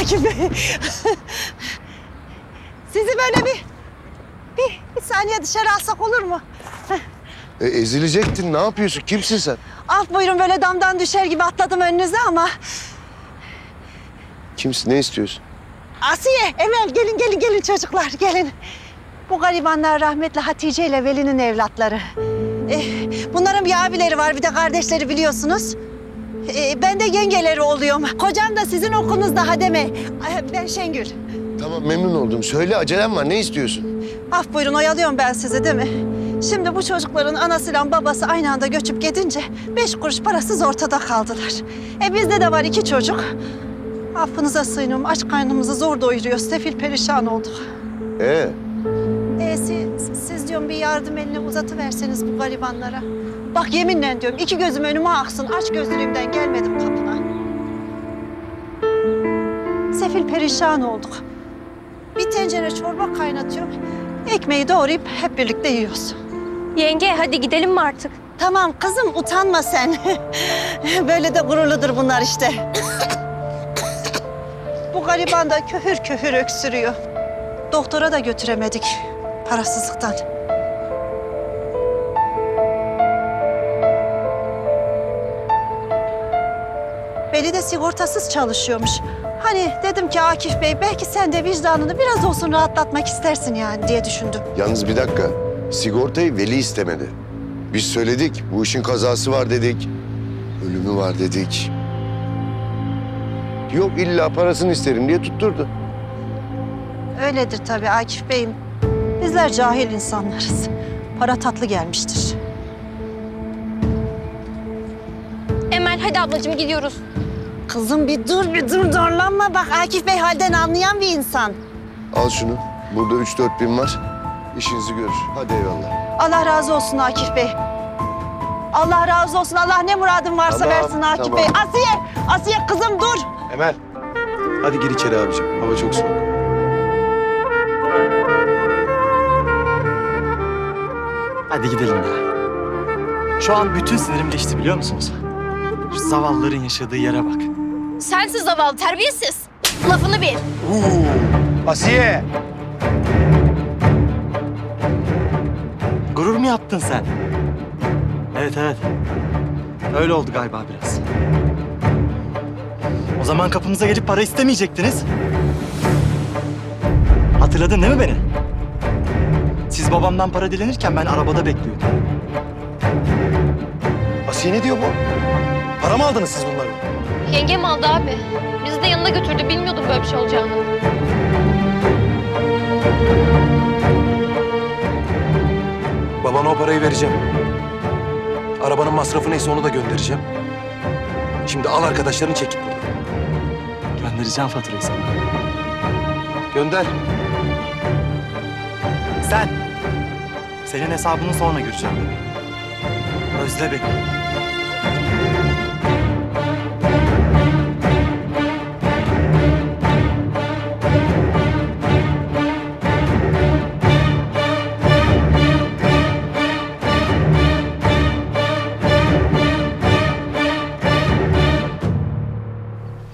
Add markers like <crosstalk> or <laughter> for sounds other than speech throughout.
Akif Bey. Sizi böyle bir, bir, bir saniye dışarı alsak olur mu? E, ezilecektin. Ne yapıyorsun? Kimsin sen? Af buyurun böyle damdan düşer gibi atladım önünüze ama... Kimsin? Ne istiyorsun? Asiye, Emel gelin gelin gelin çocuklar gelin. Bu garibanlar rahmetli Hatice ile Veli'nin evlatları. Eh, bunların bir abileri var bir de kardeşleri biliyorsunuz. Eh, ben de yengeleri oluyorum. Kocam da sizin okulunuzda Hademe. Ay, Ben Şengül. Tamam memnun oldum. Söyle acelem var. Ne istiyorsun? Af buyurun oyalıyorum ben sizi değil mi? Şimdi bu çocukların anasıyla babası aynı anda göçüp gidince beş kuruş parasız ortada kaldılar. E bizde de var iki çocuk. Affınıza sığınıyorum aç karnımızı zor doyuruyoruz. Sefil perişan olduk. Ee, E siz, siz diyorum bir yardım elini uzatıverseniz bu garibanlara. Bak yeminle diyorum iki gözüm önüme aksın. Aç gözlülüğümden gelmedim kapına. Sefil perişan olduk. Bir tencere çorba kaynatıyorum. Ekmeği doğrayıp hep birlikte yiyoruz. Yenge hadi gidelim mi artık? Tamam kızım utanma sen. <laughs> Böyle de gururludur bunlar işte. Bu gariban da köhür köhür öksürüyor. Doktora da götüremedik parasızlıktan. Beni de sigortasız çalışıyormuş. Hani dedim ki Akif Bey belki sen de vicdanını biraz olsun rahatlatmak istersin yani diye düşündüm. yalnız bir dakika. Sigortayı veli istemedi. Biz söyledik. Bu işin kazası var dedik. Ölümü var dedik. Yok illa parasını isterim diye tutturdu. Öyledir tabii Akif Bey'im. Bizler cahil insanlarız. Para tatlı gelmiştir. Emel hadi ablacığım gidiyoruz. Kızım bir dur bir dur zorlanma. Bak Akif Bey halden anlayan bir insan. Al şunu. Burada üç dört bin var. İşinizi görür. Hadi eyvallah. Allah razı olsun Akif Bey. Allah razı olsun. Allah ne muradın varsa Tamam, versin Akif tamam. Bey. Asiye, Asiye kızım dur. Emel. Hadi gir içeri abicim. Hava çok soğuk. Hadi gidelim ya. Şu an bütün sinirim geçti biliyor musunuz? Şu zavallıların yaşadığı yere bak. Sensiz zavallı terbiyesiz. Lafını bil. Asiye. Gurur mu yaptın sen? Evet evet. Öyle oldu galiba biraz. O zaman kapımıza gelip para istemeyecektiniz. Hatırladın değil mi beni? Siz babamdan para dilenirken ben arabada bekliyordum. Asiye ne diyor bu? Para mı aldınız siz bunları? Yengem aldı abi. Bizi de yanına götürdü. Bilmiyordum böyle bir şey olacağını. Babana o parayı vereceğim. Arabanın masrafı neyse onu da göndereceğim. Şimdi al arkadaşlarını çekip buradan. Göndereceğim faturayı sana. Gönder. Sen. Senin hesabını sonra göreceğim. Özle beni.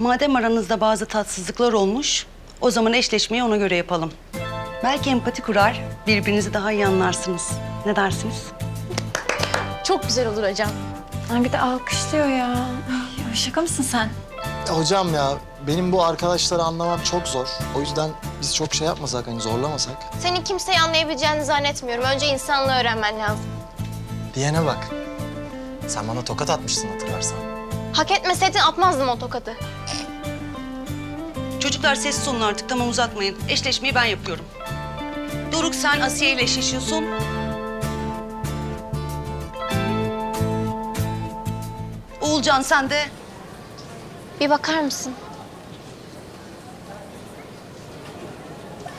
Madem aranızda bazı tatsızlıklar olmuş, o zaman eşleşmeyi ona göre yapalım. Belki empati kurar, birbirinizi daha iyi anlarsınız. Ne dersiniz? Çok güzel olur hocam. Ay bir de alkışlıyor ya. Ay, şaka mısın sen? Hocam ya benim bu arkadaşları anlamam çok zor. O yüzden biz çok şey yapmasak hani zorlamasak. Senin kimseyi anlayabileceğini zannetmiyorum. Önce insanlığı öğrenmen lazım. Diyene bak. Sen bana tokat atmıştın hatırlarsan. Hak etmeseydin atmazdım o tokadı. Çocuklar sessiz olun artık, tamam uzatmayın. Eşleşmeyi ben yapıyorum. Doruk sen Asiye ile eşleşiyorsun. Oğulcan sen de Bir bakar mısın?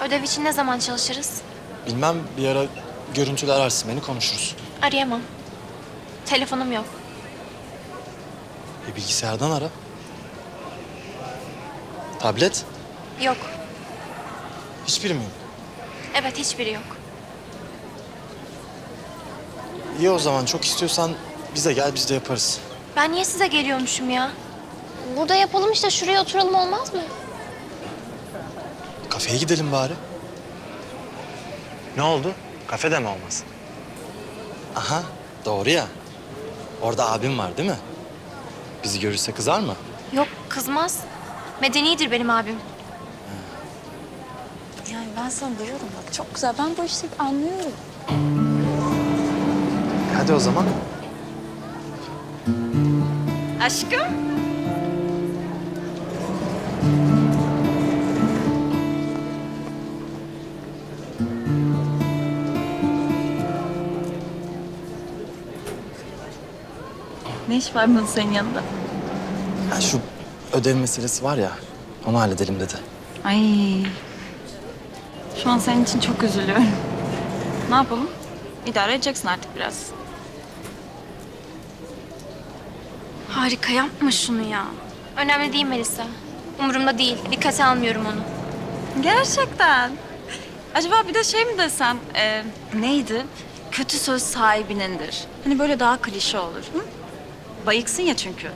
Ödev için ne zaman çalışırız? Bilmem bir ara görüntülü ararsın beni konuşuruz. Arayamam. Telefonum yok. E bilgisayardan ara. Tablet? Yok. Hiçbiri mi yok? Evet hiçbiri yok. İyi o zaman çok istiyorsan bize gel biz de yaparız. Ben niye size geliyormuşum ya? Burada yapalım işte şuraya oturalım olmaz mı? kafeye gidelim bari. Ne oldu? Kafede mi olmaz? Aha doğru ya. Orada abim var değil mi? Bizi görürse kızar mı? Yok kızmaz. Medenidir benim abim. Yani ben sana diyorum bak çok güzel. Ben bu işi anlıyorum. Hadi o zaman. Aşkım. Ne iş var bunun senin yanında? Ya şu ödev meselesi var ya. Onu halledelim dedi. Ay. Şu an senin için çok üzülüyorum. Ne yapalım? İdare edeceksin artık biraz. Harika yapma şunu ya. Önemli değil Melisa. Umurumda değil. Dikkate almıyorum onu. Gerçekten. Acaba bir de şey mi desem, e, neydi? Kötü söz sahibinindir. Hani böyle daha klişe olur. Hı? Bayıksın ya çünkü.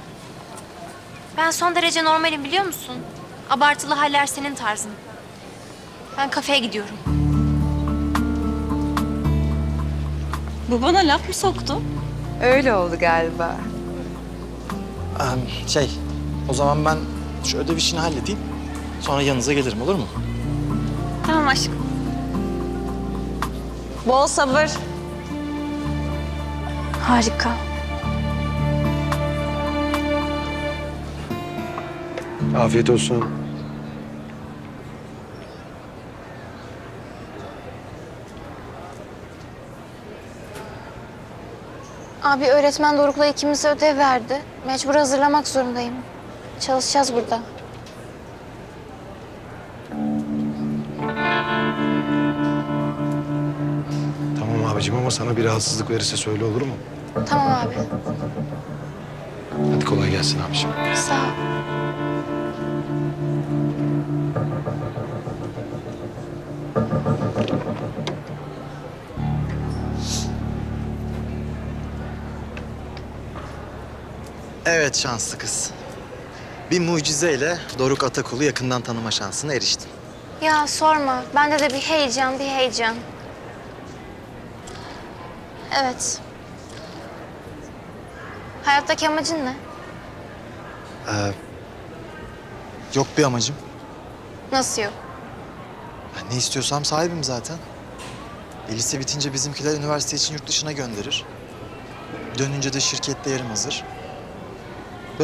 Ben son derece normalim biliyor musun? Abartılı haller senin tarzın. Ben kafeye gidiyorum. Bu bana laf mı soktu? Öyle oldu galiba. Ee, şey, o zaman ben şu ödev işini halledeyim. Sonra yanınıza gelirim olur mu? Tamam aşkım. Bol sabır. Harika. Afiyet olsun. Abi öğretmen Doruk'la ikimize ödev verdi. Mecbur hazırlamak zorundayım. Çalışacağız burada. Tamam abicim ama sana bir rahatsızlık verirse söyle olur mu? Tamam abi. Hadi kolay gelsin abicim. Sağ ol. Evet şanslı kız. Bir mucizeyle Doruk Atakul'u yakından tanıma şansına eriştin. Ya sorma. Bende de bir heyecan, bir heyecan. Evet. Hayattaki amacın ne? Ee, yok bir amacım. Nasıl yok? Ben ne istiyorsam sahibim zaten. E, lise bitince bizimkiler üniversite için yurt dışına gönderir. Dönünce de şirkette yerim hazır.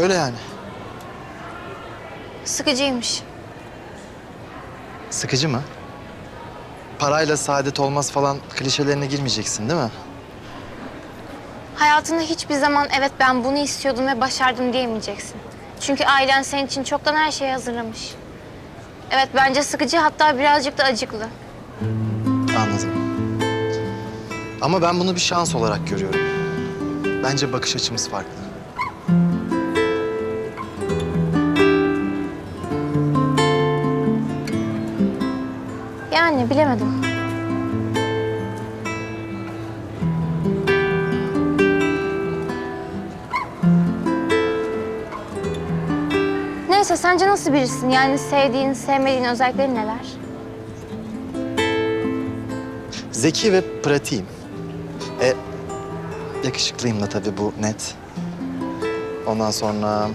Böyle yani. Sıkıcıymış. Sıkıcı mı? Parayla saadet olmaz falan klişelerine girmeyeceksin değil mi? Hayatında hiçbir zaman evet ben bunu istiyordum ve başardım diyemeyeceksin. Çünkü ailen senin için çoktan her şeyi hazırlamış. Evet bence sıkıcı hatta birazcık da acıklı. Anladım. Ama ben bunu bir şans olarak görüyorum. Bence bakış açımız farklı. Yani bilemedim. Neyse sence nasıl birisin? Yani sevdiğin, sevmediğin özellikleri neler? Zeki ve pratiğim. E, yakışıklıyım da tabii bu net. Ondan sonra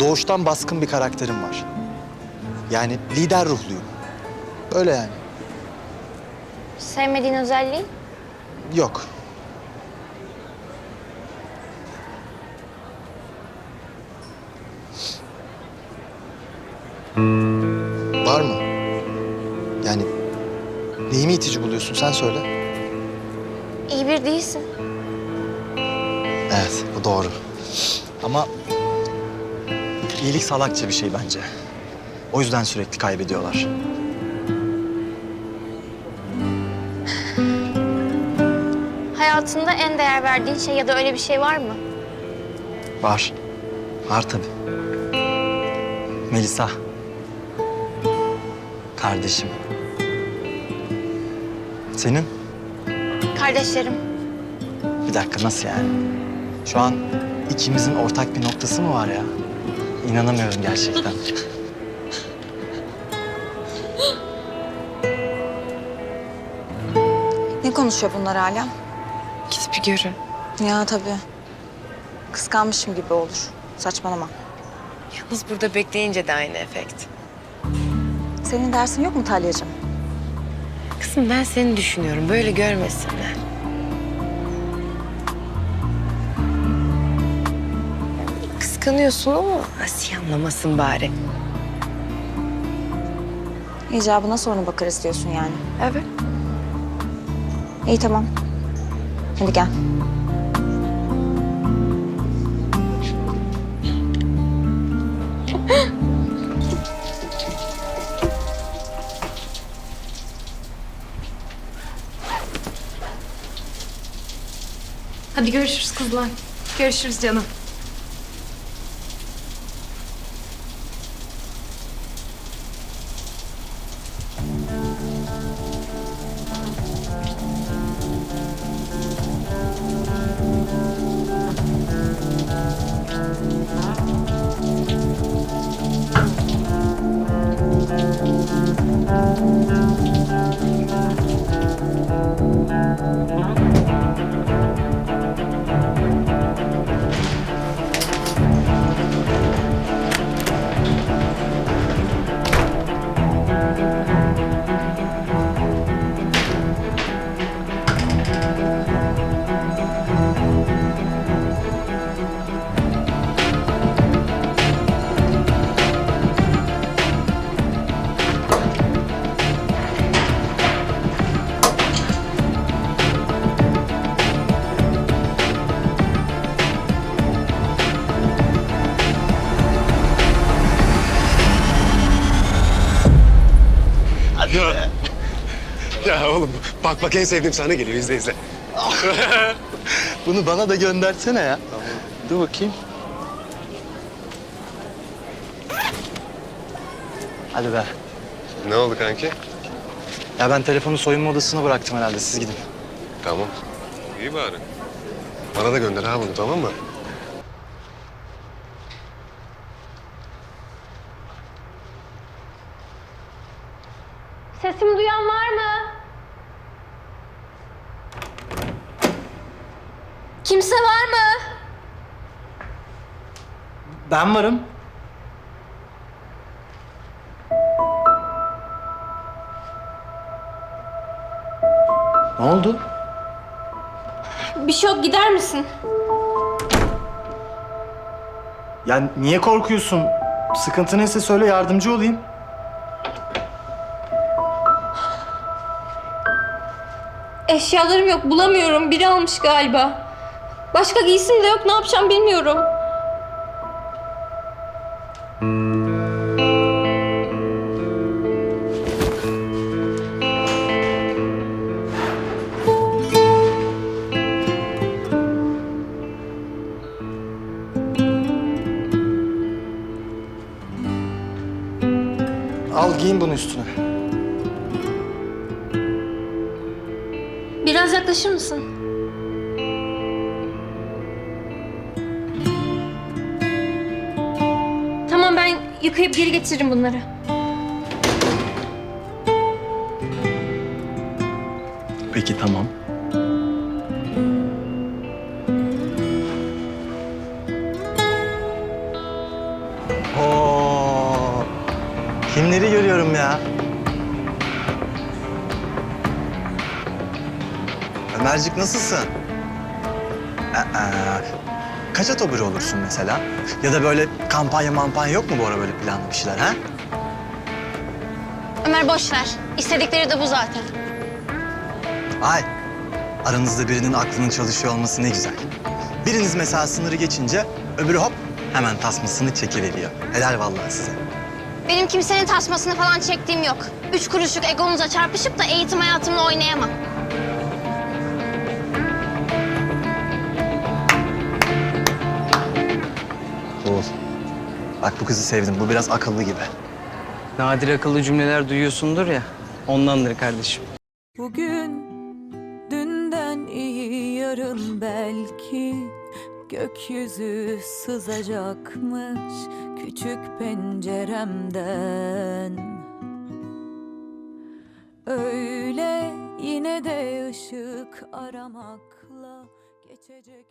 doğuştan baskın bir karakterim var. Yani lider ruhluyum. Öyle yani. Sevmediğin özelliği? Yok. Var mı? Yani neyimi itici buluyorsun sen söyle. İyi bir değilsin. Evet, bu doğru. Ama iyilik salakça bir şey bence. O yüzden sürekli kaybediyorlar. hayatında en değer verdiğin şey ya da öyle bir şey var mı? Var. Var tabii. Melisa. Kardeşim. Senin? Kardeşlerim. Bir dakika nasıl yani? Şu an ikimizin ortak bir noktası mı var ya? İnanamıyorum gerçekten. <laughs> Ne konuşuyor bunlar hala? Görün. Ya tabii. Kıskanmışım gibi olur. Saçmalama. Yalnız burada bekleyince de aynı efekt. Senin dersin yok mu Talya'cığım? Kızım ben seni düşünüyorum. Böyle görmesinler. Kıskanıyorsun ama Asiye anlamasın bari. İcabına sonra bakarız diyorsun yani. Evet. İyi tamam. Hadi gel. Hadi görüşürüz kızlar. Görüşürüz canım. Bak bak en sevdiğim sahne geliyor izle izle. <laughs> Bunu bana da göndersene ya. Dur bakayım. Hadi be. Ne oldu kanki? Ya ben telefonu soyunma odasına bıraktım herhalde. Siz gidin. Tamam. İyi bari. Bana da gönder ha bunu tamam mı? Sesimi duyan var mı? Kimse var mı? Ben varım. Ne oldu? Bir şey yok gider misin? Ya niye korkuyorsun? Sıkıntı neyse söyle yardımcı olayım. Eşyalarım yok bulamıyorum. Biri almış galiba. Başka giysim de yok. Ne yapacağım bilmiyorum. Giyin bunu üstüne. Biraz yaklaşır mısın? Tamam ben yıkayıp geri getiririm bunları. Peki tamam. Ömercik nasılsın? Aa, kaç otobür olursun mesela? Ya da böyle kampanya mampanya yok mu bu ara böyle planlı bir şeyler ha? Ömer boş ver. İstedikleri de bu zaten. Ay, aranızda birinin aklının çalışıyor olması ne güzel. Biriniz mesela sınırı geçince öbürü hop hemen tasmasını çekiveriyor. Helal vallahi size. Benim kimsenin tasmasını falan çektiğim yok. Üç kuruşluk egonuza çarpışıp da eğitim hayatımla oynayamam. Oğul, bak bu kızı sevdim. Bu biraz akıllı gibi. Nadir akıllı cümleler duyuyorsundur ya. Ondandır kardeşim. Bugün dünden iyi yarın belki gökyüzü sızacakmış küçük penceremden. Öyle yine Yine de ışık aramakla geçecek